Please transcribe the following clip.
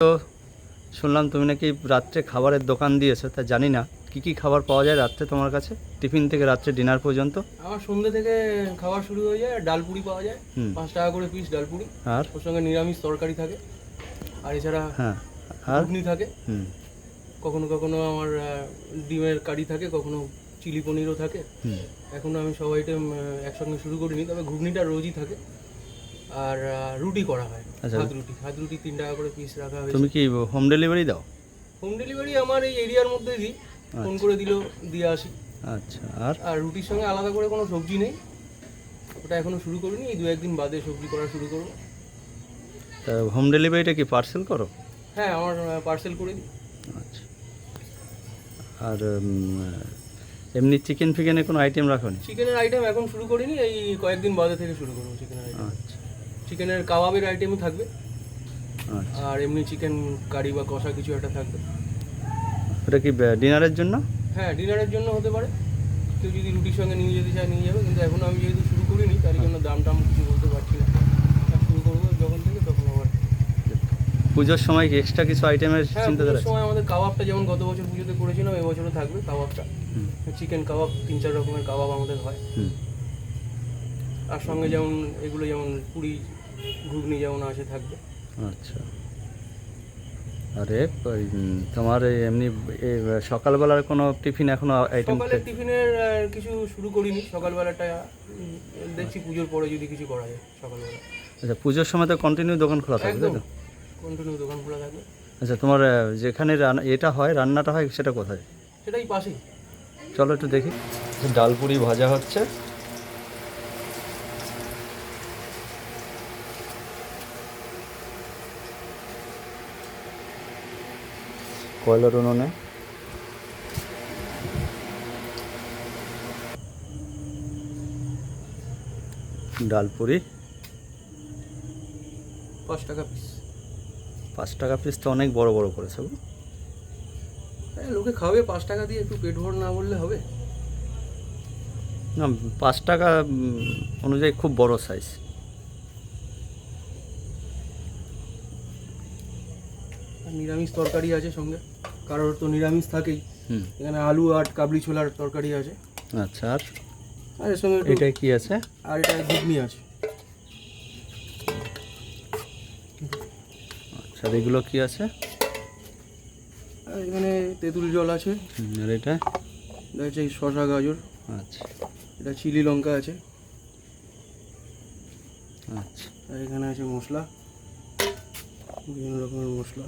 তো শুনলাম তুমি নাকি রাত্রে খাবারের দোকান দিয়েছ তা জানি না। কি কি খাবার পাওয়া যায় রাত্রে তোমার কাছে? টিফিন থেকে রাত্রে ডিনার পর্যন্ত? আমার সন্ধ্যে থেকে খাবার শুরু হয়ে যায় ডাল পুরি পাওয়া যায়। হুম। পাঁচ টাকা করে পিস ডাল পুরি। আর? ওর সঙ্গে নিরামিষ তরকারি থাকে। আর এছাড়া হ্যাঁ। আর? ঘুগনি থাকে। হুম। কখনো কখনো আমার আহ, ডিমের কারি থাকে কখনো চিলি পনিরও থাকে। হুম। এখনও আমি সব আইটেম একসঙ্গে শুরু করিনি তবে ঘুগনিটা রোজই থাকে। আর রুটি করা হয়। আচ্ছা। হাত রুটি। হাত রুটি তিন টাকা করে পিস রাখা হয়েছে। তুমি কি হোম ডেলিভারি দাও? হোম ডেলিভারি আমার এই এরিয়ার মধ্যে দিই। ফোন করে দিলেও দিয়ে আসি। আচ্ছা আর? আর রুটির সঙ্গে আলাদা করে কোনো সবজি নেই। ওটা এখনও শুরু করিনি এই দু একদিন বাদে সবজি করা শুরু করব। তা হোম ডেলিভারিটা কি পার্সেল করো? হ্যাঁ আমার পার্সেল করে দিই। আচ্ছা। আর এমনি চিকেন ফিকেনের কোনো আইটেম রাখো চিকেনের আইটেম এখন শুরু করিনি এই কয়েকদিন বাদে থেকে শুরু করব চিকেনের আইটেম আচ্ছা। চিকেনের কাবাবের আইটেমও থাকবে। আচ্ছা। আর এমনি চিকেন কারি বা কষা কিছু একটা থাকবে। ওটা কি ডিনারের জন্য? হ্যাঁ ডিনারের জন্য হতে পারে। কেউ যদি রুটির সঙ্গে নিয়ে যেতে চায় নিয়ে যাবে। কিন্তু এখন আমি যেহেতু শুরু করিনি তার জন্য দাম টাম কিছু বলতে পারছি না। শুরু করব যখন থেকে তখন আবার। পুজোর সময় কি এক্সট্রা কিছু আইটেমের হ্যাঁ চিন্তা আছে? সময় আমাদের কাবাবটা যেমন গত বছর পুজোতে করেছিলাম এবছরও থাকবে কাবাবটা। চিকেন কাবাব তিন চার রকমের কাবাব আমাদের হয়। আর সঙ্গে যেমন এগুলো যেমন পুরি ঘুগনি যেমন আসে থাকবে। আচ্ছা। আরে ওই, তোমার এই এমনি এ, সকালবেলার কোনো টিফিন এখনও আইটেম সকালের টিফিনের কিছু শুরু করিনি। সকালবেলাটা দেখছি পুজোর পরে যদি কিছু করা যায় সকালবেলা। আচ্ছা পুজোর সময় তো কন্টিনিউ দোকান খোলা থাকবে তাই তো? কন্টিনিউ দোকান খোলা থাকবে আচ্ছা তোমার যেখানে রান্না এটা হয় রান্নাটা হয় সেটা কোথায়? সেটাই পাশেই। চলো একটু দেখি। ডাল পুরি ভাজা হচ্ছে। কয়লার উনুনে? ডাল পুরি পাঁচ টাকা পিস পাঁচ টাকা পিস তো অনেক বড় বড় করেছে। হ্যাঁ লোকে খাবে পাঁচ টাকা দিয়ে একটু পেট ভর না বললে হবে। না পাঁচ টাকা অনুযায়ী খুব বড় সাইজ নিরামিষ তরকারি আছে সঙ্গে। কারোর তো নিরামিষ থাকেই। এখানে আলু আর কাবলি ছোলার তরকারি আছে। আচ্ছা আর? আর এর সঙ্গে এটা কি আছে? আর এটা ঘুগনি আছে। আচ্ছা এগুলো কি আছে? এখানে তেঁতুল জল আছে। আর এটা? এটা হচ্ছে এই শশা গাজর। আচ্ছা। এটা চিলি লঙ্কা আছে। আচ্ছা। আর এখানে আছে মশলা। বিভিন্ন রকমের মশলা।